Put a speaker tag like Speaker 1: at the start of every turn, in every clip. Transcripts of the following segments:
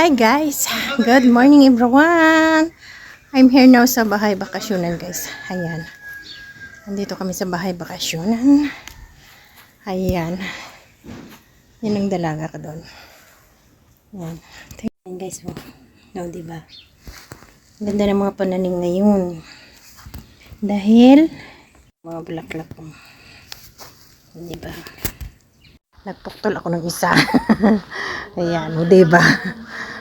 Speaker 1: Hi guys! Good morning everyone! I'm here now sa bahay bakasyonan guys. Ayan. Nandito kami sa bahay bakasyonan. Ayan. Yan ang dalaga ka doon. Ayan. Tingnan guys. Oh. No, diba? Ganda ng mga pananim ngayon. Dahil mga bulaklak ko. Diba? Nagpuktol ako ng isa. Ayan, o diba?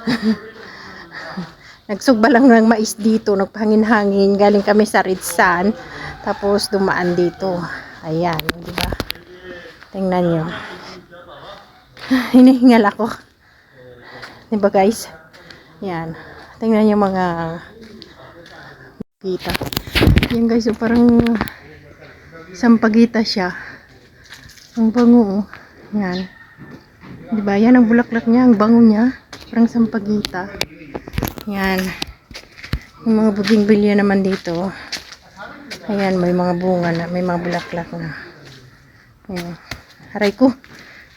Speaker 1: Nagsugba lang ng mais dito, nagpahangin-hangin, galing kami sa Ritsan, tapos dumaan dito. Ayan, di ba? Tingnan nyo. Hinihingal ako. Di guys? Yan. Tingnan nyo mga kita. Yan guys, so parang sampagita siya. Ang bango. oh. Yan. Di ba? Ang bulaklak niya, ang bango niya. Parang sampagita. Yan. Yung mga buging bilya naman dito. Ayan, may mga bunga na, may mga bulaklak na. Yan. Aray ko,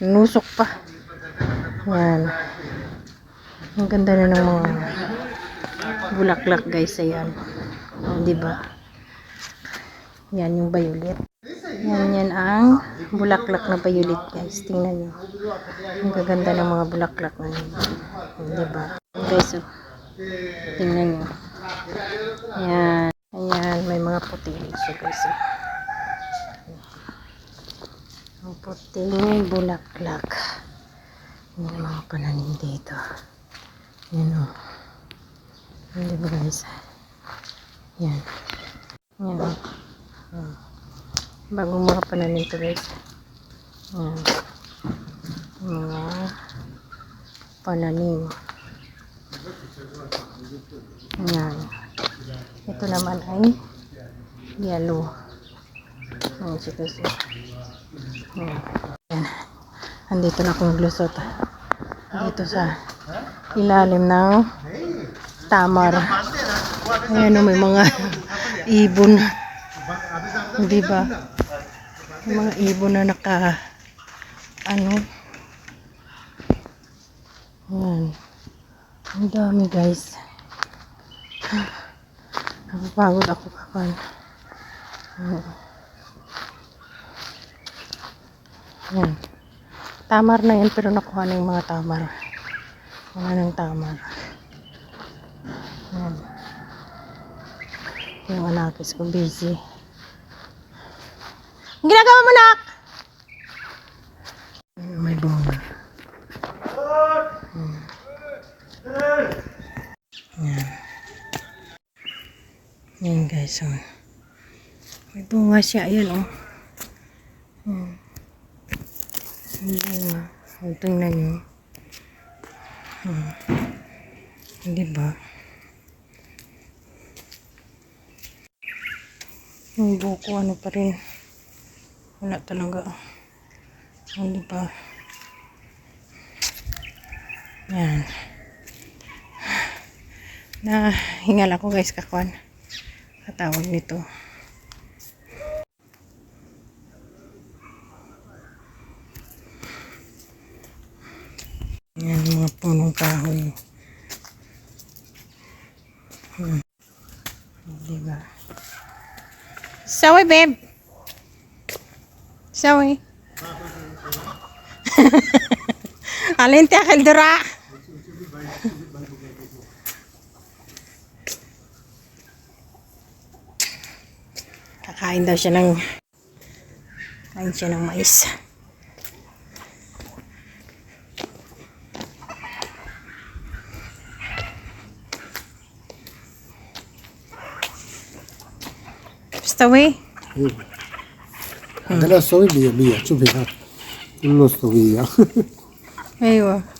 Speaker 1: nusok pa. Yan. Ang ganda na ng mga bulaklak guys, ayan. O, di ba? Yan yung violet. Yan, yan ang bulaklak na violet guys. Tingnan nyo. Ang gaganda ng mga bulaklak na yun. O, di ba? Guys, oh. Tingnan nyo. Ayan. Ayan, may mga puti dito guys. oh. Ang puting bulaklak. Yan yung mga pananim dito. Yan o. Yan diba guys? Yan. Yan o. Yan. Bagong mga pananim to guys. Yan. Yung Mga pananim. Yan. Ito naman ay yellow. Ayan siya kasi. Ayan. Ayan. Andito na ako maglusot. Dito sa ilalim ng tamar. Ayan o, may mga ibon. Di May mga ibon na naka ano. Ayan. Ang dami guys. Napapagod ako kapan. Yan. Tamar na yan pero nakuha na yung mga tamar. Wala ng tamar. Yan. Yung anakis ko busy. Ang ginagawa mo nak? May bunga. Hmm. Yan. Yan guys, oh. May bunga siya, ayan oh. Hmm. Bunga. Oh, tingnan nyo. Hmm. Di ba? Yung buko, ano pa rin. Wala talaga. Oh, di ba? Yan. Na hingal ako guys kakwan. Katawag nito. Yan mga punong kahoy. Hmm. Diba? Sawi, babe. Sawi. Alin ti akil dura. Kakain daw siya ng kain siya ng mais. Basta we.
Speaker 2: Della Adesso via, via, subito. Non lo sto via.
Speaker 1: Eyvah.